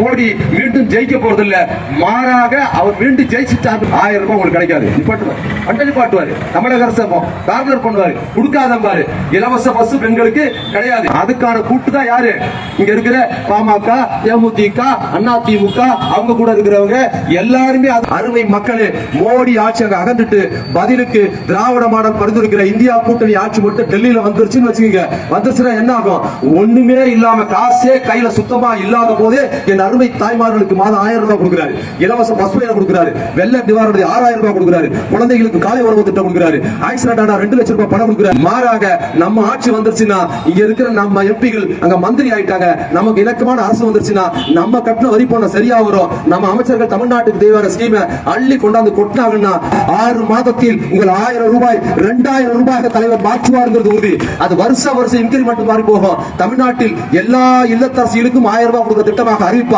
மோடி மீண்டும் ஜெயிக்க போறது இல்ல மாறாக அவர் மீண்டும் ஜெயிச்சுட்டாரு ஆயிரம் ரூபாய் உங்களுக்கு கிடைக்காது. நிப்பாட்டுவார் பண்ட தமிழக அரசு கார்னர் பண்ணுவாரு. கொடுக்காதம்பாரு இலவச பஸ் பெண்களுக்கு கிடையாது. அதுக்கான கூட்டு தான் யாரு? இங்க இருக்கிற பாமக தேமுதிக அண்ணா திமுக அவங்க கூட இருக்கிறவங்க எல்லாருமே அருமை மக்களே மோடி ஆட்சி அங்க அகந்துட்டு பதிலுக்கு திராவிட மாடல் பரிந்துரைக்கிற இந்தியா கூட்டணி ஆட்சி மட்டும் டெல்லியில வந்துருச்சுன்னு வச்சுக்கோங்க. வந்துருச்சுன்னா என்ன ஆகும்? ஒண்ணுமே இல்லாம காசே கையில சுத்தமா இல்லாத போதே என் அருமை தாய்மார்களுக்கு மாதம் ஆயிரம் ரூபாய் கொடுக்குறாரு. இலவச பஸ் பயணம் கொடுக்குறாரு. வெள்ள நிவாரணத்தை ஆறாயிரம் ரூபாய் கொடுக்குறாரு. குழந்தைகளுக்கு காலை உணவு திட்டம் கொடுக்கிறாரு. ஆக்சிடென்ட் ஆனா ரெண்டு லட்சம் ரூபாய் பணம் கொடுக்குறாரு. மாறாக நம்ம ஆட்சி வந்துருச்சுன்னா இங்க இருக்கிற நம்ம எம்பிகள் அங்க மந்திரி ஆயிட்டாங்க. நமக்கு இலக்கமான அரசு வந்துருச்சுன்னா நம்ம கட்டின வரி போன சரியா வரும் நம்ம அமைச்சர்கள் தமிழ்நாட்டுக்கு தேவையான ஸ்கீமை அள்ளி கொண்டாந்து கொட்டினாங்கன்னா ஆறு மாதத்தில் உங்கள் ஆயிரம் ரூபாய் ரெண்டாயிரம் ரூபாய் தலைவர் மாற்றுவாருங்கிறது உறுதி. அது வருஷ வருஷம் இன்கிரிமெண்ட் மாறி போகும். தமிழ்நாட்டில் எல்லா இல்லத்தரசிகளுக்கும் ஆயிரம் ரூபாய் கொடுக்க திட்டமாக அறிவிப்பார்